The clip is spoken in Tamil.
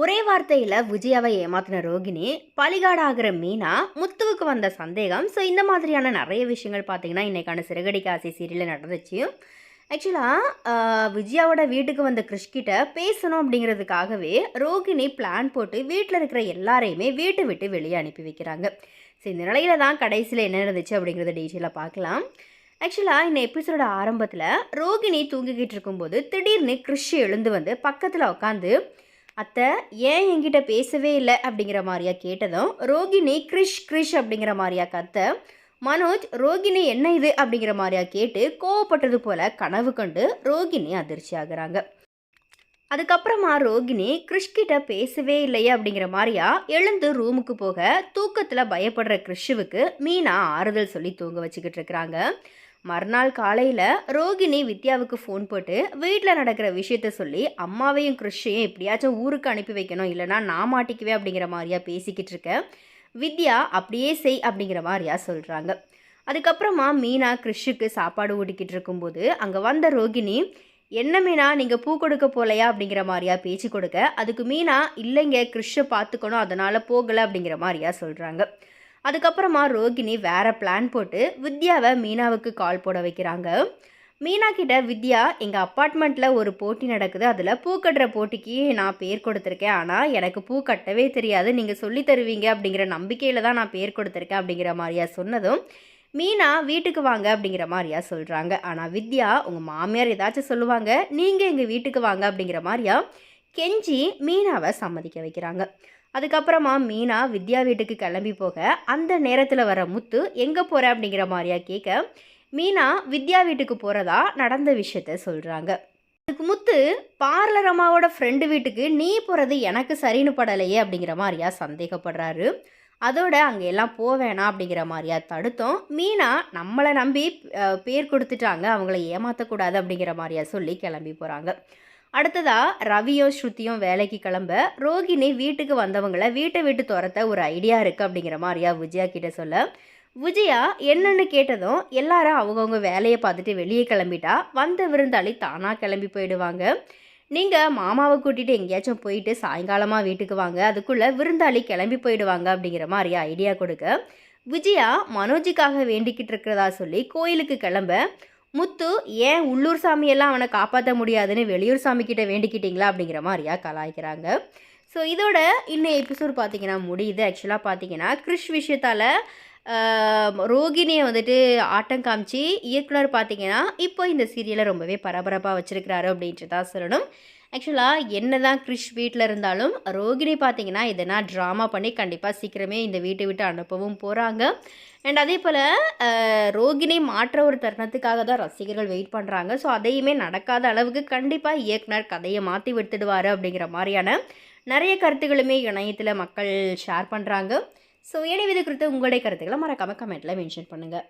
ஒரே வார்த்தையில் விஜயாவை ஏமாத்தின ரோகிணி பலிகாடாகிற மீனா முத்துவுக்கு வந்த சந்தேகம். ஸோ இந்த மாதிரியான நிறைய விஷயங்கள் பார்த்தீங்கன்னா இன்றைக்கான சிறகடி காசி சீரியலில் நடந்துச்சு ஆக்சுவலாக விஜயாவோட வீட்டுக்கு வந்த கிறிஷ்கிட்ட பேசணும் அப்படிங்கிறதுக்காகவே ரோகிணி பிளான் போட்டு வீட்டில் இருக்கிற எல்லாரையுமே வீட்டை விட்டு வெளியே அனுப்பி வைக்கிறாங்க. ஸோ இந்த நிலையில தான் கடைசியில் என்ன நடந்துச்சு அப்படிங்கிறத டீட்டெயிலாக பார்க்கலாம். ஆக்சுவலாக இந்த எபிசோட ஆரம்பத்தில் ரோகிணி தூங்கிக்கிட்டு இருக்கும்போது திடீர்னு கிறிஷ் எழுந்து வந்து பக்கத்தில் உட்காந்து அத்தை ஏன் என்கிட்ட பேசவே இல்லை? அப்படிங்கிற மாதிரியா கேட்டதும் ரோகிணி கிரிஷ் கிரிஷ் அப்படிங்கிற மாதிரியா கத்த மனோஜ் ரோகிணி என்ன இது? அப்படிங்கிற மாதிரியா கேட்டு கோவப்பட்டது போல கனவு கண்டு ரோகிணி அதிர்ச்சி ஆகுறாங்க. அதுக்கப்புறமா ரோகிணி கிறிஷ்கிட்ட பேசவே இல்லையே? அப்படிங்கிற மாதிரியா எழுந்து ரூமுக்கு போக தூக்கத்தில் பயப்படுற கிறிஷுவுக்கு மீனா ஆறுதல் சொல்லி தூங்க வச்சுக்கிட்டு இருக்கிறாங்க. மறுநாள் காலையில் ரோகிணி வித்யாவுக்கு ஃபோன் போட்டு வீட்டில் நடக்கிற விஷயத்த சொல்லி அம்மாவையும் கிறிஷையும் எப்படியாச்சும் ஊருக்கு அனுப்பி வைக்கணும். இல்லைனா நான் மாட்டிக்குவேன் அப்படிங்கிற மாதிரியா பேசிக்கிட்டு இருக்கேன் வித்யா அப்படியே செய் அப்படிங்கிற மாதிரியா சொல்கிறாங்க அதுக்கப்புறமா மீனா கிருஷுக்கு சாப்பாடு ஊட்டிக்கிட்டு இருக்கும்போது அங்கே வந்த ரோகிணி என்ன மீனா நீங்கள் பூ கொடுக்க போலையா? அப்படிங்கிற மாதிரியா பேச்சு கொடுக்க அதுக்கு மீனா இல்லைங்க கிறிஷை பார்த்துக்கணும். அதனால் போகலை அப்படிங்கிற மாதிரியா சொல்கிறாங்க அதுக்கப்புறமா ரோகிணி வேறு பிளான் போட்டு வித்யாவை மீனாவுக்கு கால் போட வைக்கிறாங்க. மீனா கிட்ட வித்யா எங்கள் அப்பார்ட்மெண்ட்டில் ஒரு போட்டி நடக்குது. அதில் பூ கட்டுற போட்டிக்கு நான் பேர் கொடுத்துருக்கேன். ஆனால் எனக்கு பூ கட்டவே தெரியாது. நீங்கள் சொல்லி தருவீங்க அப்படிங்கிற நம்பிக்கையில் தான் நான் பேர் கொடுத்துருக்கேன் அப்படிங்கிற மாதிரியா சொன்னதும் மீனா வீட்டுக்கு வாங்க அப்படிங்கிற மாதிரியா சொல்கிறாங்க ஆனால் வித்யா உங்கள் மாமியார் ஏதாச்சும் சொல்லுவாங்க. நீங்கள் எங்கள் வீட்டுக்கு வாங்க அப்படிங்கிற மாதிரியா கெஞ்சி மீனாவை சம்மதிக்க வைக்கிறாங்க. அதுக்கப்புறமா மீனா வித்யா வீட்டுக்கு கிளம்பி போக அந்த நேரத்தில் வர முத்து எங்கே போகிற அப்படிங்கிற மாதிரியா கேட்க மீனா வித்யா வீட்டுக்கு போகிறதா நடந்த விஷயத்த சொல்கிறாங்க அதுக்கு முத்து பார்லர் அம்மாவோட ஃப்ரெண்டு வீட்டுக்கு நீ போகிறது எனக்கு சரின்னு படலையே அப்படிங்கிற மாதிரியா சந்தேகப்படுறாரு. அதோட அங்கே எல்லாம் போவேணாம் அப்படிங்கிற மாதிரியா தடுத்தோம். மீனா நம்மளை நம்பி பேர் கொடுத்துட்டாங்க. அவங்கள ஏமாற்றக்கூடாது அப்படிங்கிற மாதிரியா சொல்லி கிளம்பி போகிறாங்க அடுத்ததாக ரவியும் ஸ்ருதியும் வேலைக்கு கிளம்ப ரோகிணி வீட்டுக்கு வந்தவங்கள வீட்டை விட்டு துரத்த ஒரு ஐடியா இருக்குது அப்படிங்கிற மாதிரியா விஜயா கிட்ட சொல்ல. விஜயா என்னென்னு கேட்டதும் எல்லாரும் அவங்கவுங்க வேலையை பார்த்துட்டு வெளியே கிளம்பிட்டா வந்த விருந்தாளி தானாக கிளம்பி போயிடுவாங்க. நீங்கள் மாமாவை கூட்டிகிட்டு எங்கேயாச்சும் போயிட்டு சாயங்காலமாக வீட்டுக்கு வாங்க அதுக்குள்ளே விருந்தாளி கிளம்பி போயிடுவாங்க அப்படிங்கிற மாதிரி ஐடியா கொடுக்க. விஜயா மனோஜுக்காக வேண்டிக்கிட்டு இருக்கிறதா சொல்லி கோயிலுக்கு கிளம்ப முத்து ஏன் உள்ளூர் சாமியெல்லாம் அவனை காப்பாற்ற முடியாதுன்னு வெளியூர் சாமி கிட்ட வேண்டிக்கிட்டீங்களா அப்படிங்கிற மாதிரியா கலாய்க்கிறாங்க. ஸோ இதோட இன்னும் எபிசோட் பார்த்தீங்கன்னா முடியுது. ஆக்சுவலாக பார்த்தீங்கன்னா கிறிஷ் விஷயத்தால் ரோகிணியை வந்துட்டு ஆட்டம் காமிச்சு இயக்குனர் பார்த்தீங்கன்னா இப்போ இந்த சீரியலை ரொம்பவே பரபரப்பாக வச்சுருக்கிறாரு அப்படின்ட்டு தான் சொல்லணும். ஆக்சுவலாக என்ன தான் கிறிஷ் வீட்டில் இருந்தாலும் ரோகிணி பார்த்தீங்கன்னா இதனா ட்ராமா பண்ணி கண்டிப்பாக சீக்கிரமே இந்த வீட்டை விட்டு அனுப்பவும் போகிறாங்க அண்ட் அதே போல் ரோகிணி மாற்ற ஒரு தருணத்துக்காக தான் ரசிகர்கள் வெயிட் பண்ணுறாங்க ஸோ அதையுமே நடக்காத அளவுக்கு கண்டிப்பாக இயக்குனர் கதையை மாற்றி விடுத்துடுவார் அப்படிங்கிற மாதிரியான நிறைய கருத்துக்களுமே இணையத்தில் மக்கள் ஷேர் பண்ணுறாங்க ஸோ எனவே இது குறித்து உங்களுடைய கருத்துக்களை மறக்காமல் கமெண்ட்டில் மென்ஷன் பண்ணுங்கள்